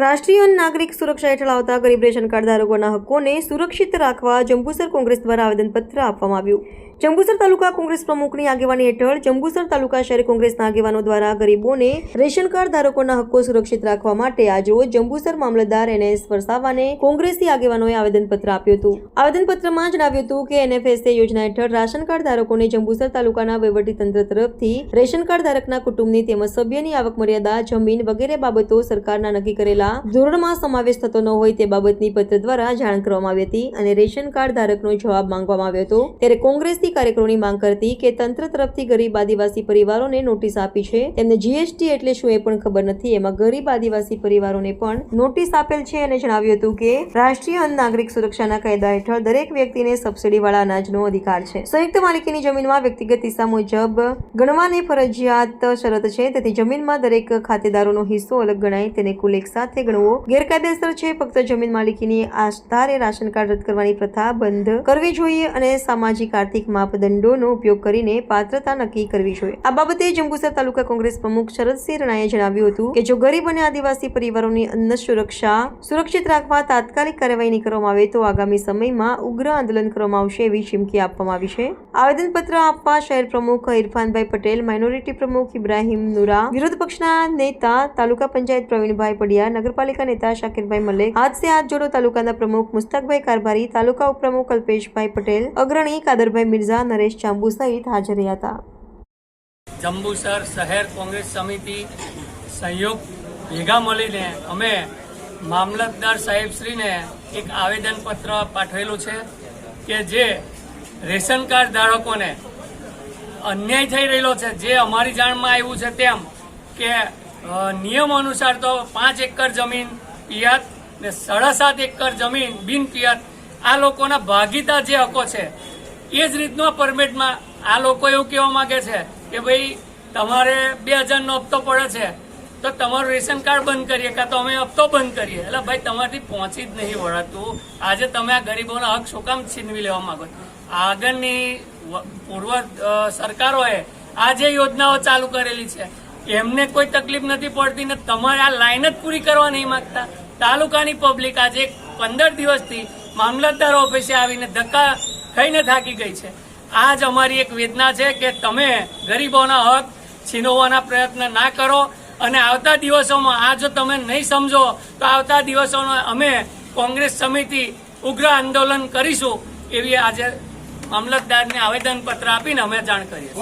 રાષ્ટ્રીય નાગરિક સુરક્ષા હેઠળ આવતા ગરીબ રેશન કાર્ડ ધારકોના હકોને સુરક્ષિત રાખવા જંબુસર કોંગ્રેસ દ્વારા આવેદનપત્ર આપવામાં આવ્યું. જંબુસર તાલુકા કોંગ્રેસ પ્રમુખની આગેવાની હેઠળ જંબુસર તાલુકા શહેર કોંગ્રેસના આગેવાનો દ્વારા ગરીબોને રેશન કાર્ડ ધારકોના હક્કો સુરક્ષિત રાખવા માટે આજરોજ જંબુસર મામલતદાર એનએસ વરસાવાને કોંગ્રેસી આગેવાનોએ આવેદનપત્ર આપ્યું હતું. આવેદનપત્રમાં જણાવ્યું હતું કે એનએફએસએ યોજના હેઠળ રાશન કાર્ડ ધારકોને જંબુસર તાલુકાના વહીવટીતંત્ર તરફથી રેશન કાર્ડ ધારકના કુટુંબની તેમજ સભ્યની આવક મર્યાદા જમીન વગેરે બાબતો સરકારના નક્કી કરેલા ધોરણમાં સમાવેશ થતો ન હોય તે બાબતની પત્ર દ્વારા જાણ કરવામાં આવી હતી અને રેશન કાર્ડ ધારકનો જવાબ માંગવામાં આવ્યો હતો. ત્યારે કોંગ્રેસથી કાર્યક્રમની માંગ કરતી કે તંત્ર તરફથી ગરીબ આદિવાસી પરિવારોને નોટિસ આપી છે. તેમને જીએસટી એટલે શું એ પણ ખબર નથી. એમાં ગરીબ આદિવાસી પરિવારોને પણ નોટિસ આપેલ છે અને જણાવ્યું હતું કે રાષ્ટ્રીય અન્ન નાગરિક સુરક્ષાના કાયદા હેઠળ દરેક વ્યક્તિને સબસિડીવાળા અનાજનો અધિકાર છે. સંયુક્ત માલિકીની જમીનમાં વ્યક્તિગત હિસ્સા મુજબ ગણવાની ફરજિયાત શરત છે. તેથી જમીનમાં દરેક ખાતેદારોનો હિસ્સો અલગ ગણાય. તેને કુલ એક સાથે ગણવો ગેરકાયદેસર છે. ફક્ત જમીન માલિકીની આધારે રાશન કાર્ડ રદ કરવાની પ્રથા બંધ કરવી જોઈએ અને સામાજિક આર્થિક માપદંડોનો ઉપયોગ કરીને પાત્રતા નક્કી કરવી જોઈએ. આ બાબતે જંબુસર તાલુકા કોંગ્રેસ પ્રમુખ શરદસિંહ રણાએ જણાવ્યું હતું કે જો ગરીબ અને આદિવાસી પરિવારોની અન્ન સુરક્ષા સુરક્ષિત રાખવા તાત્કાલિક કાર્યવાહી નહીં કરવામાં આવે તો આગામી સમયમાં ઉગ્ર આંદોલન કરવામાં આવશે એવી ચીમકી આપવામાં આવી છે. આવેદનપત્ર આપવા શહેર પ્રમુખ ઇરફાનભાઈ પટેલ, માઇનોરિટી પ્રમુખ ઇબ્રાહિમ નુરા વિરોધ પક્ષના નેતા તાલુકા પંચાયત પ્રવીણભાઈ પડિયા નગરપાલિકા નેતા શાકિરભાઈ મલેક, હાથસે હાથ જોડો તાલુકાના પ્રમુખ મુસ્તાકભાઈ કારભારી, તાલુકા ઉપપ્રમુખ અલ્પેશભાઈ પટેલ, અગ્રણી કાદરભાઈ મિર્ઝા, નરેશ ચાંબુ સહિત હાજર રહ્યા હતા. જંબુસર શહેર કોંગ્રેસ સમિતિ સહયોગ ભેગા મળીને અમે મામલતદાર સાહેબશ્રીને એક આવેદનપત્ર પાઠવેલું છે કે જે રેશન કાર્ડ ધારકોને અન્યાય થઈ રહેલો છે. જે અમારી જાણમાં આવ્યું છે તેમ કે નિયમ અનુસાર તો પાંચ એકર જમીન પિયાત ને સાડા સાત એકર જમીન બિન પિયાત આ લોકોના ભાગીદાર જે હકો છે, એ જ રીતનો પરમિટમાં આ લોકો એવું કહેવા માંગે છે કે ભાઈ તમારે બે હજારનો હપ્તો પડે છે, તો તમારું રેશન કાર્ડ બંધ કરીએ કાં તો અમે હપ્તો બંધ કરીએ. એટલે ભાઈ તમારાથી પહોંચી જ નહીં વળાતું આજે તમે આ ગરીબોના હક શું કામ છીનવી લેવા માંગો આગળની પૂર્વ સરકારોએ આ જે યોજનાઓ ચાલુ કરેલી છે એમને કોઈ તકલીફ નથી પડતી ને તમારે આ લાઈન જ પૂરી કરવા નહીં માંગતા. તાલુકાની પબ્લિક આજે પંદર દિવસથી મામલતદાર ઓફિસે આવીને ધક્કા ખાઈને થાકી ગઈ છે. આ જ અમારી એક વેદના છે કે તમે ગરીબોના હક છીનવવાના પ્રયત્ન ના કરો અને આવતા દિવસોમાં આ જો તમે નહીં સમજો, તો આવતા દિવસોમાં અમે કોંગ્રેસ સમિતિ ઉગ્ર આંદોલન કરીશું એવી આજે મામલતદારને આવેદનપત્ર આપીને અમે જાણ કરીએ